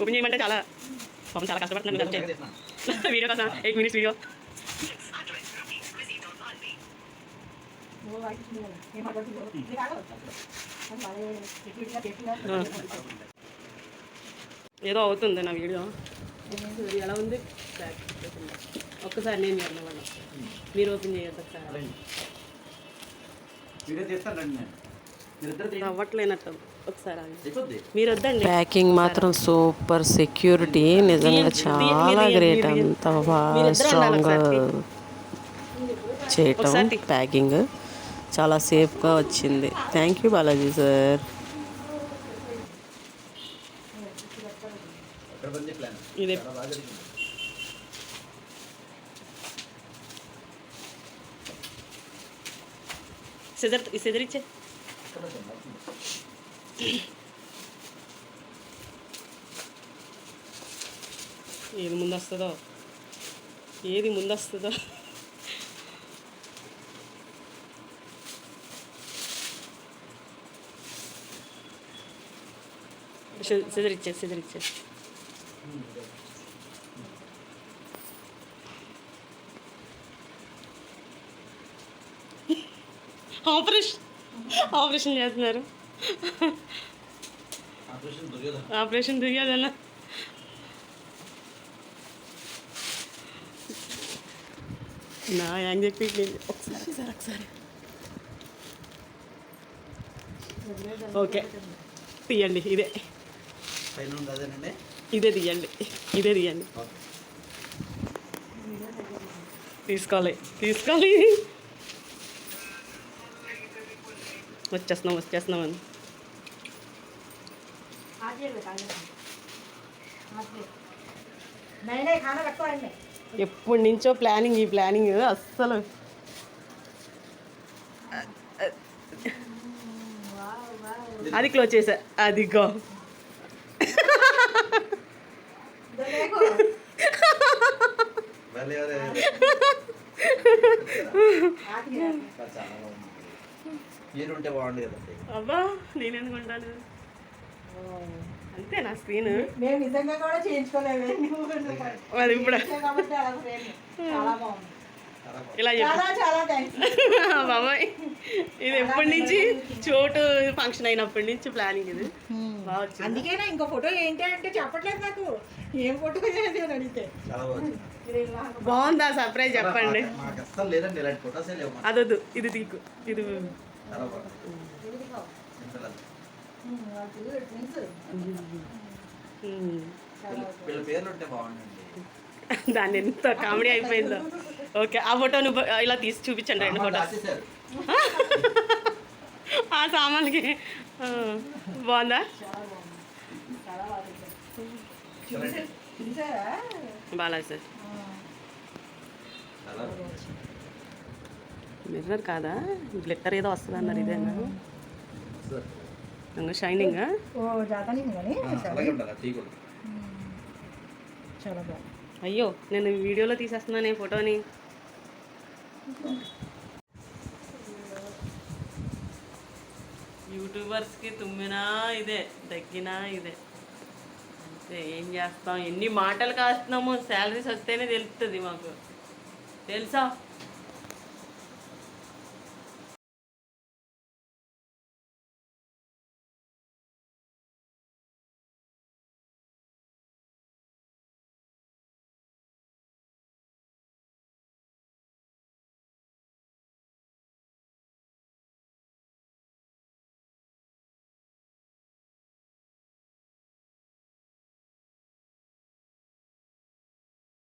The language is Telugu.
ఓపెన్ చేయమంటే చాలా పాపం చాలా కష్టపడుతున్నాను. వీడియో కోసం ఎయిట్ మినిట్స్ వీడియో ఏదో అవుతుంది నా వీడియో ఎలా ఉంది ఒక్కసారి నేను వాళ్ళ మీరు ఓపెన్ చేయొద్దు ఒకసారి. వీడియో తీస్తాను రండి. నేను. అవ్వట్లేనట్టు ఒకసారి ఆగండి. అయిపోద్ది మీరు వద్దండి ప్యాకింగ్ మాత్రం సూపర్ సెక్యూరిటీ నిజంగా చాలా గ్రేట్ అంత బాగా స్ట్రాంగ్ చేయటం ఒకసారి. ప్యాకింగ్ చాలా సేఫ్గా వచ్చింది థ్యాంక్ యూ బాలాజీ సార్ ఎక్కడ బంది ప్లాన్ ఇదే చాలా బాగా ఏది ముందు వస్తుందో ఏది ముందు వస్తుందో సిజర్ ఇచ్చే సిజర్ ఇచ్చే ఆపరేషన్ ఆపరేషన్ చేస్తున్నారు ఆపరేషన్ దుర్యోధన నా యాంగ్ చెప్పి ఒకసారి సార్ ఒకసారి ఓకే తీయండి ఇదే ఇదే తీయండి ఇదే తీయండి తీసుకోవాలి తీసుకోవాలి వచ్చేస్తున్నాం వచ్చేస్తున్నాం అని ఎప్పటి నుంచో ప్లానింగ్ ఈ ప్లానింగ్ అస్సలు అది క్లోజ్ చేసా అదిగో మీరు ఉంటే బాగుంది కదండి అబ్బా నేను ఎందుకుంటాను అంతే నా స్క్రీన్. మేము నిజంగా కూడా చేయించుకోలేము అది ఇప్పుడు. ఇలా బాబాయ్ ఇది ఎప్పటి నుంచి చోటు ఫంక్షన్ అయినప్పటి నుంచి ప్లానింగ్ ఇది. అందుకేనా ఇంకో ఫోటో ఏంటి అంటే చెప్పట్లేదు నాకు. ఏం ఫోటో అని అడిగితే. బాగుందా. సర్ప్రైజ్ చెప్పండి. లేదండి ఇలాంటి ఫొటోసే లేవు. అదొద్దు ఇది తీకు ఇది. వీళ్ళ- పేర్లు ఉంటే బాగుండండి. దాన్ని ఎంత కామెడీ అయిపోయిందో. ఓకే ఆ ఫోటో నువ్వు ఇలా తీసి చూపించండి రెండు ఫోటోస్. రాసేసారు ఆ సామాన్కి బాగుందా? బాగా సార్. మిర్రర్ కాదా? గ్లిట్టర్ ఏదో వస్తుంది అన్నారు ఇదేనా. ఇంకా షైనింగ్ అయ్యో నేను వీడియోలో తీసేస్తున్నాను ఈ ఫోటోని. యూట్యూబర్స్కి తుమ్మినా ఇదే దగ్గినా ఇదే. అంతే ఏం చేస్తాం? ఎన్ని మాటలు కాస్తున్నాము శాలరీస్ వస్తేనే తెలుస్తుంది మాకు. తెలుసా?